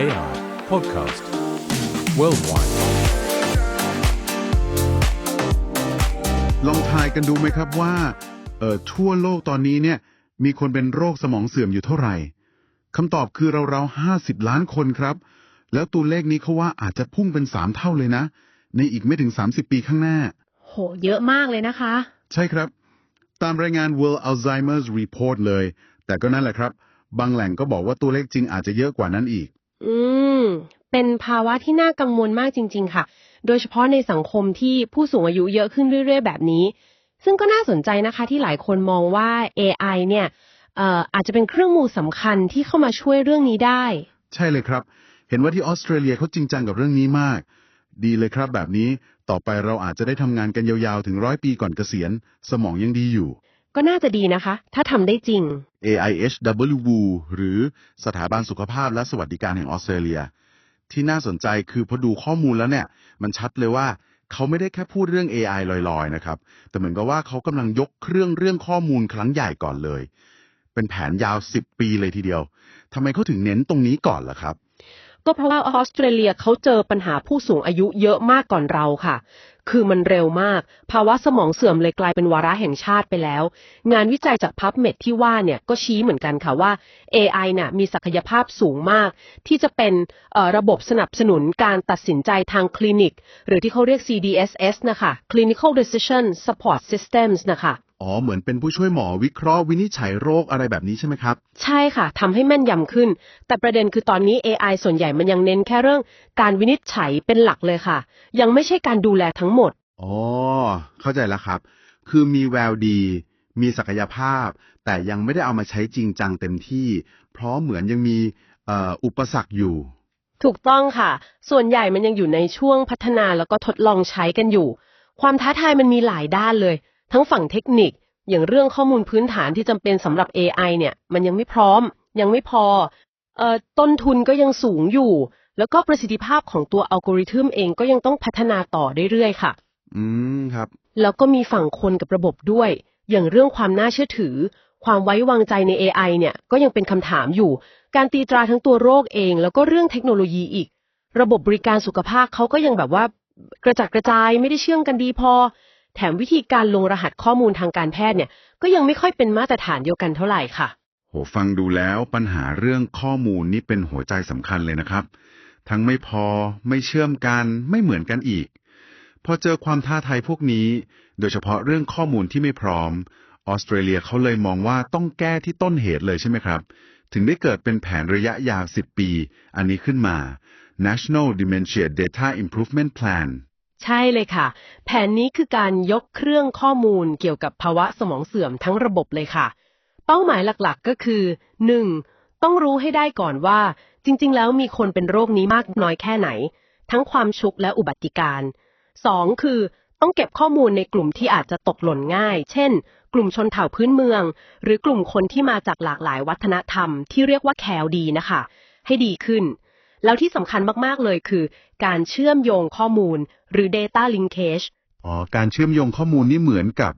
AI Podcast Worldwide. ลองทายกันดูไหมครับว่าเออทั่วโลกตอนนี้เนี่ยมีคนเป็นโรคสมองเสื่อมอยู่เท่าไหร่คำตอบคือเราเราห้าสิบล้านคนครับ แล้วตัวเลขนี้เขาว่าอาจจะพุ่งเป็นสามเท่าเลยนะ ในอีกไม่ถึง 30 ปีข้างหน้า โห เยอะมากเลยนะคะ ใช่ครับ ตามรายงาน World Alzheimer's Report เลย แต่ก็นั่นแหละครับ บางแหล่งก็บอกว่าตัวเลขจริงอาจจะเยอะกว่านั้นอีกอืม เป็นภาวะที่น่ากังวลมากจริง ๆ ค่ะ โดยเฉพาะในสังคมที่ผู้สูงอายุเยอะขึ้นเรื่อย ๆ แบบนี้ ซึ่งก็น่าสนใจนะคะที่หลายคนมองว่า AI เนี่ยเอ่ออาจจะเป็นเครื่องมือสำคัญที่เข้ามาช่วยเรื่องนี้ได้ ใช่เลยครับ เห็นว่าที่ออสเตรเลียเขาจริงจังกับเรื่องนี้มาก ดีเลยครับแบบนี้ต่อไปเราอาจจะได้ทำงานกันยาวๆ ถึงร้อยปีก่อนเกษียณ สมองยังดีอยู่ ก็น่าจะดีนะคะ ถ้าทำได้จริง AIHW หรือสถาบันสุขภาพและสวัสดิการแห่งออสเตรเลีย ที่น่าสนใจคือพอดูข้อมูลแล้วเนี่ย มันชัดเลยว่าเขาไม่ได้แค่พูดเรื่อง AI ลอยๆ นะครับ แต่เหมือนกับว่าเขากำลังยกเครื่องเรื่องข้อมูลครั้งใหญ่ก่อนเลย เป็นแผนยาว 10 ปีเลยทีเดียวทำไมเขาถึงเน้นตรงนี้ก่อนล่ะครับก็เพราะว่าออสเตรเลียเขาเจอปัญหาผู้สูงอายุเยอะมากก่อนเราค่ะ คือมันเร็วมาก ภาวะสมองเสื่อมเลยกลายเป็นวาระแห่งชาติไปแล้ว งานวิจัยจากพับเมดที่ว่าเนี่ยก็ชี้เหมือนกันค่ะว่า AI น่ะมีศักยภาพสูงมาก ที่จะเป็นระบบสนับสนุนการตัดสินใจทางคลินิก หรือที่เขาเรียก CDSS นะคะ Clinical Decision Support Systems นะคะ อ๋อ เหมือนเป็นผู้ช่วยหมอวิเคราะห์วินิจฉัยโรคอะไรแบบนี้ใช่ไหมครับ ใช่ค่ะทำให้แม่นยำขึ้น แต่ประเด็นคือตอนนี้ AI ส่วนใหญ่มันยังเน้นแค่เรื่องการวินิจฉัยเป็นหลักเลยค่ะ ยังไม่ใช่การดูแลทั้งหมด อ๋อ เข้าใจแล้วครับ คือมีแววดี มีศักยภาพ แต่ยังไม่ได้เอามาใช้จริงจังเต็มที่ เพราะเหมือนยังมีเอ่ออุปสรรคอยู่ ถูกต้องค่ะ ส่วนใหญ่มันยังอยู่ในช่วงพัฒนาแล้วก็ทดลองใช้กันอยู่ ความท้าทายมันมีหลายด้านเลย ทั้งฝั่งเทคนิค อย่างเรื่องข้อมูลพื้นฐานที่จำเป็นสำหรับ AI เนี่ย มันยังไม่พร้อม ยังไม่พอเอ่อต้นทุนก็ยังสูงอยู่ แล้วก็ประสิทธิภาพของตัวอัลกอริทึมเองก็ยังต้องพัฒนาต่อเรื่อยๆค่ะ อืมครับ แล้วก็มีฝั่งคนกับระบบด้วย อย่างเรื่องความน่าเชื่อถือ ความไว้วางใจใน AI เนี่ยก็ยังเป็นคำถามอยู่ การตีตราทั้งตัวโรคเอง แล้วก็เรื่องเทคโนโลยีอีก ระบบบริการสุขภาพเขาก็ยังแบบว่ากระจัดกระจายไม่ได้เชื่องกันดีพอ แถมวิธีการลงรหัสข้อมูลทางการแพทย์เนี่ย ก็ยังไม่ค่อยเป็นมาตรฐานเดียวกันเท่าไหร่ค่ะ โหฟังดูแล้วปัญหาเรื่องข้อมูลนี่เป็นหัวใจสำคัญเลยนะครับ ทั้งไม่พอไม่เชื่อมกันไม่เหมือนกันอีก พอเจอความท้าทายพวกนี้ โดยเฉพาะเรื่องข้อมูลที่ไม่พร้อม ออสเตรเลียเขาเลยมองว่าต้องแก้ที่ต้นเหตุเลยใช่ไหมครับ ถึงได้เกิดเป็นแผนระยะยาว 10 ปี อันนี้ขึ้นมา National Dementia Data Improvement Plan ใช่เลยค่ะ แผนนี้คือการยกเครื่องข้อมูลเกี่ยวกับภาวะสมองเสื่อมทั้งระบบเลยค่ะ เป้าหมายหลักๆก็คือ 1. ต้องรู้ให้ได้ก่อนว่า จริง ๆ แล้วมีคนเป็นโรคนี้มากน้อยแค่ไหน ทั้งความชุกและอุบัติการ 2. คือต้องเก็บข้อมูลในกลุ่มที่อาจจะตกหล่นง่าย เช่น กลุ่มชนเผ่าพื้นเมือง หรือกลุ่มคนที่มาจากหลากหลายวัฒนธรรม ที่เรียกว่าแคลดีนะคะ ให้ดีขึ้น แล้วที่สำคัญมาก ๆ เลยคือ การเชื่อมโยงข้อมูล หรือ data linkage อ๋อ การเชื่อมโยงข้อมูลนี่เหมือนกับ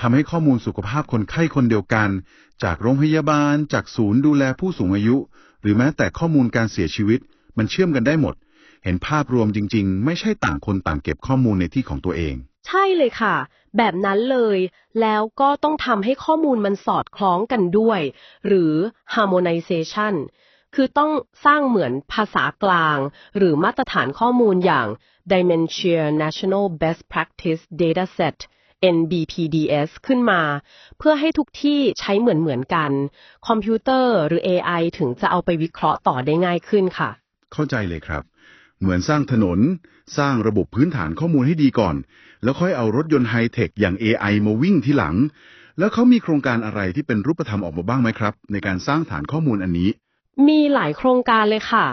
ทำให้ข้อมูลสุขภาพคนไข้คนเดียวกัน จากโรงพยาบาล จากศูนย์ดูแลผู้สูงอายุ หรือแม้แต่ข้อมูลการเสียชีวิต มันเชื่อมกันได้หมด เห็นภาพรวมจริง ๆ ไม่ใช่ต่างคนต่างเก็บข้อมูลในที่ของตัวเอง ใช่เลยค่ะ แบบนั้นเลย แล้วก็ต้องทำให้ข้อมูลมันสอดคล้องกันด้วย หรือ harmonization คือต้องสร้างเหมือนภาษากลาง หรือมาตรฐานข้อมูลอย่าง Dementia National Best Practice Dataset NBPDS ขึ้นมา เพื่อให้ทุกที่ใช้เหมือนเหมือนๆกัน คอมพิวเตอร์หรือ AI ถึงจะเอาไปวิเคราะห์ต่อได้ง่ายขึ้นค่ะ เข้าใจเลยครับ เหมือนสร้างถนน สร้างระบบพื้นฐานข้อมูลให้ดีก่อน แล้วค่อยเอารถยนต์ไฮเทคอย่าง AI มาวิ่งทีหลัง แล้วเขามีโครงการอะไรที่เป็นรูปธรรมออกมาบ้างไหมครับ ในการสร้างฐานข้อมูลอันนี้ มีหลายโครงการเลยค่ะ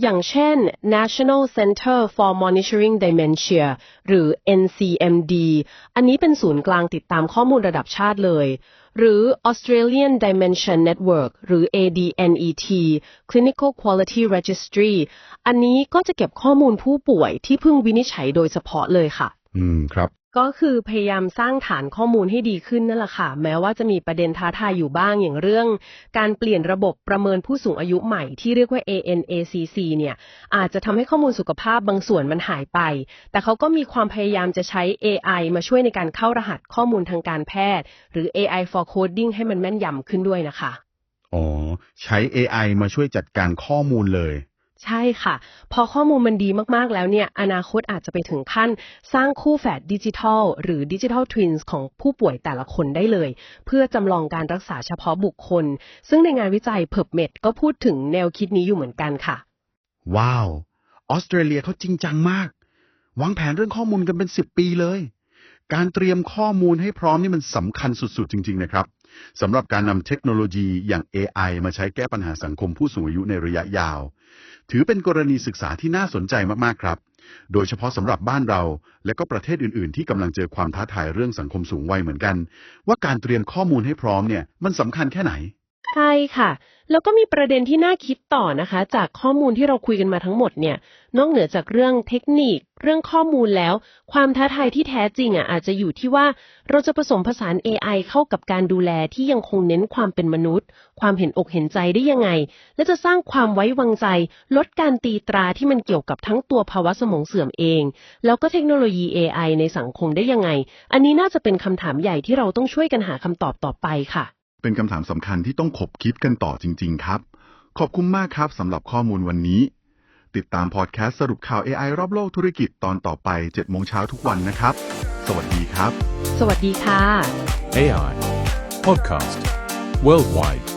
อย่างเช่น National Center for Monitoring Dementia หรือ NCMD อันนี้เป็นศูนย์กลางติดตามข้อมูลระดับชาติเลย หรือ Australian Dementia Network หรือ ADNET Clinical Quality Registry อันนี้ก็จะเก็บข้อมูลผู้ป่วยที่เพิ่งวินิจฉัยโดยเฉพาะเลยค่ะ อืมครับ ก็คือพยายามสร้างฐานข้อมูลให้ดีขึ้นนั่นแหละค่ะ แม้ว่าจะมีประเด็นท้าทายอยู่บ้างอย่างเรื่อง การเปลี่ยนระบบประเมินผู้สูงอายุใหม่ที่เรียกว่า ANACC เนี่ยอาจจะทำให้ข้อมูลสุขภาพบางส่วนมันหายไป แต่เขาก็มีความพยายามจะใช้ AI มาช่วยในการเข้ารหัสข้อมูลทางการแพทย์ หรือ AI for coding ให้มันแม่นยำขึ้นด้วยนะคะ อ๋อ ใช้ AI มาช่วยจัดการข้อมูลเลย ใช่ค่ะ พอข้อมูลมันดีมาก ๆ แล้วเนี่ย อนาคตอาจจะไปถึงขั้นสร้างคู่แฝดดิจิทัล หรือดิจิทัลทวินส์ของผู้ป่วยแต่ละคนได้เลย เพื่อจำลองการรักษาเฉพาะบุคคล ซึ่งในงานวิจัยเพิบเมดก็พูดถึงแนวคิดนี้อยู่เหมือนกันค่ะ ว้าว ออสเตรเลียเขาจริงจังมาก วางแผนเรื่องข้อมูลกันเป็น 10 ปีเลย การเตรียมข้อมูลให้พร้อมนี่มันสำคัญสุด ๆ จริง ๆ นะครับ สำหรับการนำเทคโนโลยีอย่าง AI มาใช้แก้ปัญหาสังคมผู้สูงอายุในระยะยาว ถือเป็นกรณีศึกษาที่น่าสนใจมาก ๆ ครับ โดยเฉพาะสำหรับบ้านเรา และก็ประเทศอื่น ๆ ที่กำลังเจอความท้าทายเรื่องสังคมสูงวัยเหมือนกัน ว่าการเตรียมข้อมูลให้พร้อมเนี่ยมันสำคัญแค่ไหน ใช่ค่ะ แล้วก็มีประเด็นที่น่าคิดต่อนะคะ จากข้อมูลที่เราคุยกันมาทั้งหมดเนี่ย นอกเหนือจากเรื่องเทคนิค เรื่องข้อมูลแล้ว ความท้าทายที่แท้จริงอะอาจจะอยู่ที่ว่าเราจะผสมผสาน AI เข้ากับการดูแลที่ยังคงเน้นความเป็นมนุษย์ ความเห็นอกเห็นใจได้ยังไง และจะสร้างความไว้วางใจ ลดการตีตราที่มันเกี่ยวกับทั้งตัวภาวะสมองเสื่อมเอง แล้วก็เทคโนโลยี AI ในสังคมได้ยังไง อันนี้น่าจะเป็นคำถามใหญ่ที่เราต้องช่วยกันหาคำตอบต่อไปค่ะ เป็นคำถามสำคัญที่ต้องขบคิดกันต่อจริง ๆ ครับ ขอบคุณมากครับสำหรับข้อมูลวันนี้ ติดตามพอดแคสต์สรุปข่าว AI รอบโลกธุรกิจตอนต่อไป7โมงเช้าทุกวันนะครับ สวัสดีครับ สวัสดีค่ะ AI Podcast Worldwide